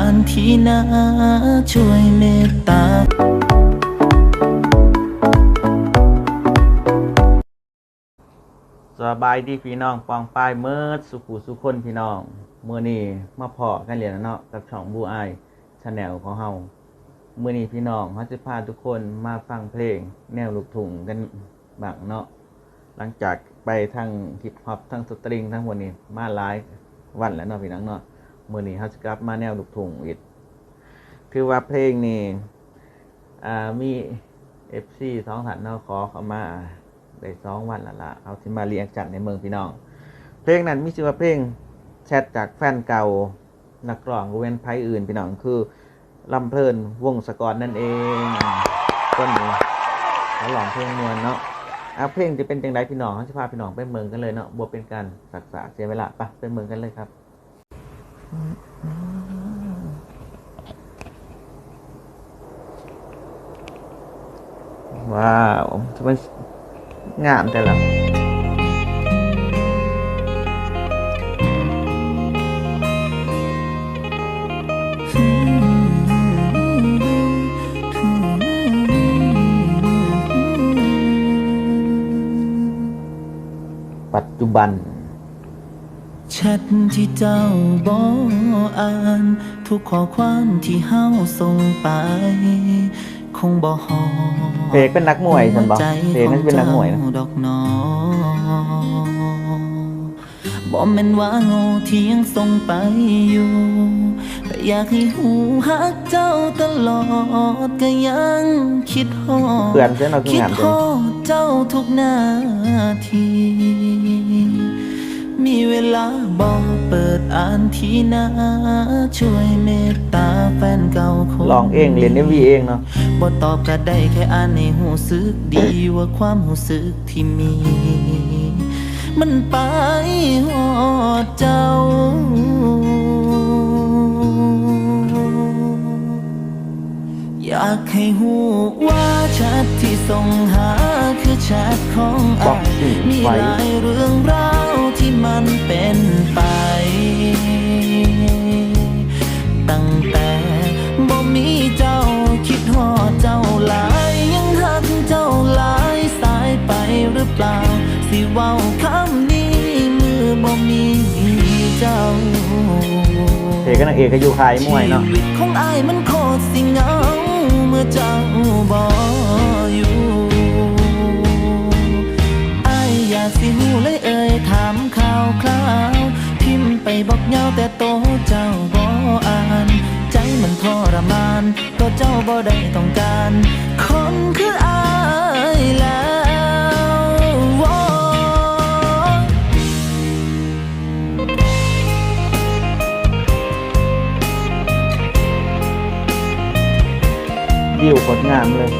านทีนะช่วยเมตตาสบายดีพี่น้องปองปายเมิดสุขุสุคนพี่น้องเมื้อนี้มาพอกันเหรียญเนาะกับช่องบูไอชาแนลของเฮาเมื้อนี้พี่น้องเฮาจะพาทุกคนมาฟังเพลง แนวลูกทุ่งกันบ้างเนาะหลังจากไปทางฮิปฮอปทั้งสตริงทั้งหมดนี้มาหลายวันแล้วเนาะพี่น้องเนาะ มือนี้เฮาจะกลับมาแนวลูกทุ่งอีกคือว่าเพลงนี้อ่ามี FC สองท่านนาะขอเข้ามาได้สองวันละละเอาที่มาเรียงจัดในเมืองพี่น้อง เพลงนั้นมีชื่อว่าเพลงแชทจากแฟนเก่านักร้องเว้นไพ่อื่นพี่น้องคือลำเพลินวงศกรนั่นเองต้นนี้เขาลองเพลงมวนเนาะเอาเพลงจะเป็นจังไดพี่น้องเขาจะพาพี่น้องไปเมืองกันเลยเนาะบวเป็นการศึกษาเสียเวลาปะไปเมืองกันเลยครับ ว้าวทำไชทที่เจ้าบออ่าน ทุกข้อความที่เฮาส่งไป คงบ่หอเพกเป็นนักมวยฉันบอกใจเพกนั่นเป็นนักมวยนะของเจ้าดอกหนอบ่แม่นว่าโง่ที่ยังส่งไปอยู่แต่อยากให้หูฮักเจ้าตลอดก็ยังคิดฮอดเพื่อนเส้นเราคือคิดงามฮจังอดเจ้าทุกนาทีมี เวลาบอกเปิดอ่านทีนะช่วยเมตตาแฟนเก่าคนลองเองเรียนเอ็มวีเองเนาะบ่ตอบก็ได้แค่อ่านในหูสึกดีว่าความหูสึกที่มี มันไปหอดเจ้าอยากให้หูว่าแชทที่ส่งหาคือแชทของอายมีหลายเรื่องร หรือเปล่าสิเว้าคำนี้มือบ่มีเจ้าเพกก็นางเอกก็อยู่ค่ายมวยเนาะชีวิตของอายมันโคตรสิเหงาเมื่อเจ้าบออยู่ วิวโคตรงามเลย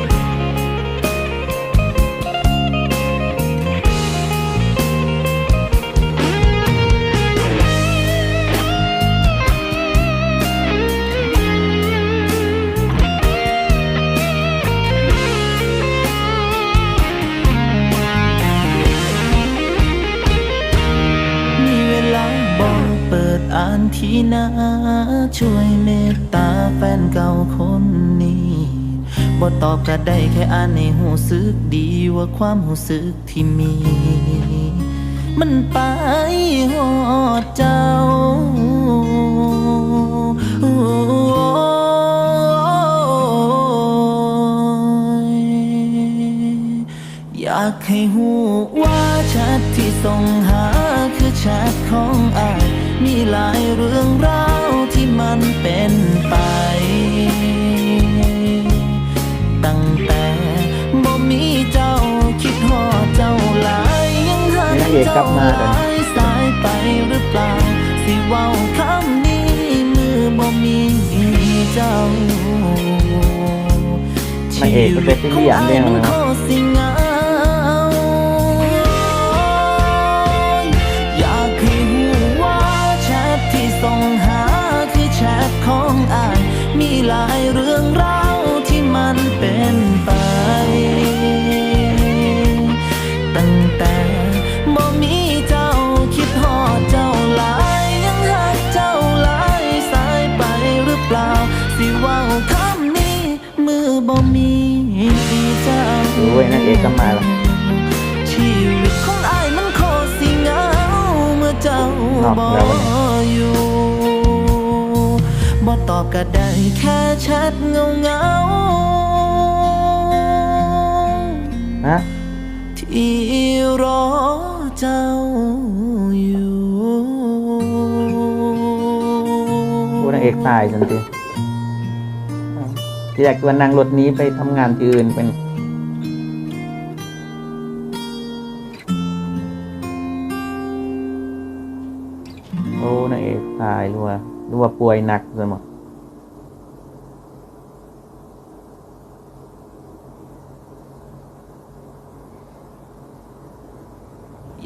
มีเวลาบอกเปิดอ่านทีนะช่วยเมตตาแฟนเก่าคนนี้ บ่ตอบก็ได้แค่อ่านในหูสึกดีว่าความหูสึกที่มี มันไปหอดเจ้าอยากให้หูว่าแชทที่ส่งหาคือแชทของอายมีหลายเรื่องราวที่มันเป็นไป เอกกลัเจ้าบมาหเด้อลายสายไปหรือเปล่าสิเว้าคำนี้มือบ่มีเจ้านางเอกก็เป็นที่อย่างเดียวนะครับ อ้ยนางเอกก็มาแล้วชีวิตของอายมันโคตรสิเหงาเมื่อเจ้าครับบ่แล้ววันนี้อยู่บ่ตอบก็ได้แค่แชทเงาเงาๆฮะที่รอเจ้าอยู่ผู้นางเอกตายจังทีที่ อยากจะนั่งรถนี้ไปทำงานที่อื่นเป็นโอ้นางเอกตายรัวรัวป่วยหนักเสมอง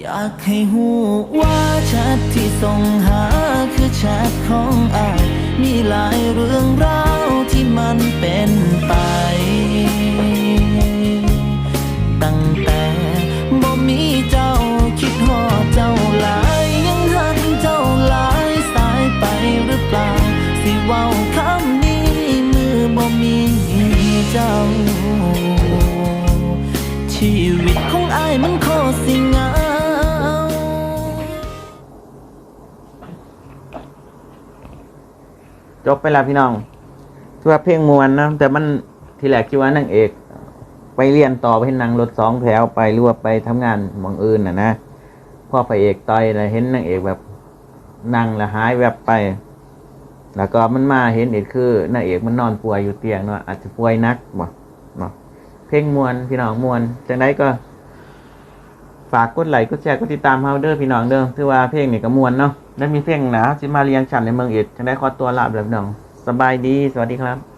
อยากให้หูว่าแชทที่ส่งหาคือแชทของอายมีหลายเรื่องราว มันเป็นไป ตั้งแต่บ่มีเจ้าคิดหอดเจ้าหลาย ยังหันเจ้าหลายสายไปหรือเปล่า สิเว้าคำนี้มือบ่มีเจ้า ชีวิตของอายมันโคตรสิเหงาจบไปแล้วพี่น้อง ถือว่าเพลงมวนนะแต่มันทีแรกคิดว่านางเอก ไปเรียนต่อไปนั่งรถสองแถวไปหรือว่าไปทำงานมองอื่นน่ะนะพ่อพระเอกต่อยแล้วเห็นนางเอกแบบนั่งแล้วหายแวบไป แล้วก็มันมาเห็นอีกคือนางเอกมันนอนป่วยอยู่เตียงเนาะอาจจะป่วยนักบ่เนาะเพลงมวนพี่น้องมวนจังไดก็ ฝากกดไลค์กดแชร์กดติดตามเฮาเด้อพี่น้องเด้อถือว่าเพลงนี่ก็มวนเนาะแล้วมีเพลงนะสิมาเรียงฉันในเมืองเอ็ดจังได้ขอตัวลาไปแล้วพี่น้อง สบายดี สวัสดีครับ